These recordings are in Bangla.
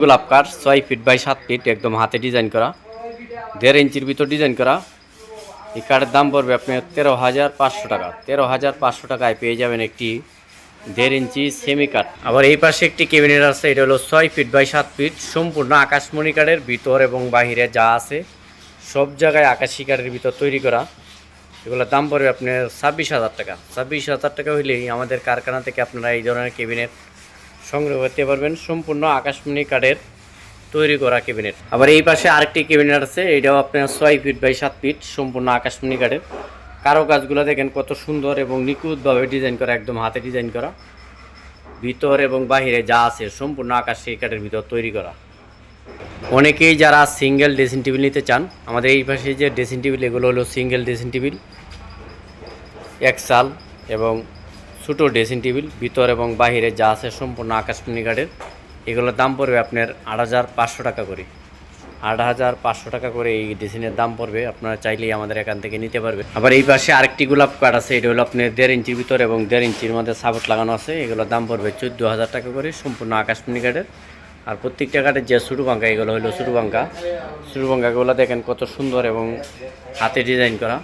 গোলাপ কাঠ, ছয় ফিট বাই সাত ফিট একদম হাতে ডিজাইন করা। দেড় ইঞ্চির ভিতর ডিজাইন করা। এই কাঠের দাম পড়বে আপনার তেরো হাজার পাঁচশো টাকা। তেরো হাজার পাঁচশো টাকায় পেয়ে যাবেন একটি দেড় ইঞ্চি সেমি কাঠ আবার এই পাশে একটি কেবিনেট আছে, এটা হলো ছয় ফিট বাই সাত ফিট সম্পূর্ণ আকাশমণি কাঠের ভিতর এবং বাহিরে যা আছে, সব জায়গায় আকাশি কাঠের ভিতর তৈরি করা। এগুলোর দাম পড়বে আপনার ছাব্বিশ হাজার টাকা। ছাব্বিশ হাজার টাকা হইলেই আমাদের কারখানা থেকে আপনারা এই ধরনের কেবিনেট সংগ্রহ করতে পারবেন সম্পূর্ণ আকাশমণি কাঠের তৈরি করা ক্যাবিনেট আবার এই পাশে আরেকটি ক্যাবিনেট আছে, এটাও আপনার ছয় ফিট বাই সাত ফিট সম্পূর্ণ আকাশমণি কাঠের। কারও কাজগুলো দেখেন কত সুন্দর এবং নিখুঁতভাবে ডিজাইন করা, একদম হাতে ডিজাইন করা। ভিতর এবং বাহিরে যা আছে সম্পূর্ণ আকাশি কাঠের ভিতর তৈরি করা। অনেকেই যারা সিঙ্গেল ড্রেসিং টেবিল নিতে চান, আমাদের এই পাশে যে ড্রেসিং টেবিল এগুলো হলো সিঙ্গেল ড্রেসিং টেবিল এক সাল এবং ছোটো ড্রেসিং টেবিল, ভিতর এবং বাহিরে যা আছে সম্পূর্ণ আকাশমণি কাঠের এগুলোর দাম পড়বে আপনার আট হাজার পাঁচশো টাকা করে। আট হাজার পাঁচশো টাকা করে এই ড্রেসিংয়ের দাম পড়বে, আপনারা চাইলেই আমাদের এখান থেকে নিতে পারবে আবার এই পাশে আরেকটি গোলাপ কাঠ আছে, এটা হলো আপনার দেড় ইঞ্চির ভিতর এবং দেড় ইঞ্চির মধ্যে সাপোর্ট লাগানো আছে। এগুলোর দাম পড়বে চোদ্দ হাজার টাকা করে, সম্পূর্ণ আকাশমণি কাঠের আর প্রত্যেকটা কাঠের যে সুরু পাঙ্কা এগুলো হলো সুরু পাঙ্কা সুরু পাঙ্কাগুলো দেখেন কত সুন্দর এবং হাতে ডিজাইন করা।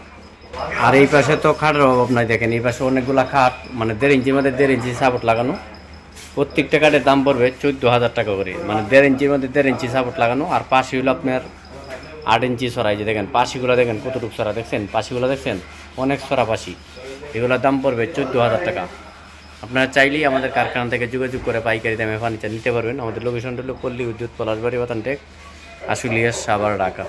আর এই পাশে তো খাটের অভাব নাই দেখেন, এই পাশে অনেকগুলা খাট মানে দেড় ইঞ্চির মধ্যে দেড় ইঞ্চি সাপোর্ট লাগানো। প্রত্যেকটা কাঠের দাম পড়বে চোদ্দ হাজার টাকা করে। মানে দেড় ইঞ্চির মধ্যে দেড় ইঞ্চি সাপোর্ট লাগানো, আর পাশে হলো আপনার আট ইঞ্চি সরাই যে দেখেন, পাশিগুলো দেখেন কতটুকু সরা দেখছেন? পাশিগুলো দেখছেন? অনেক সরা পাশি। এগুলোর দাম পড়বে চোদ্দ হাজার টাকা। আপনারা চাইলেই আমাদের কারখানা থেকে যোগাযোগ করে পাইকারি দামে ফার্নিচার নিতে পারবেন। আমাদের লোকেশনটা হলো পল্লী উদ্যুৎ পলাশবাড়ি বাতানটেক, আশুলিয়া সাবার ঢাকা।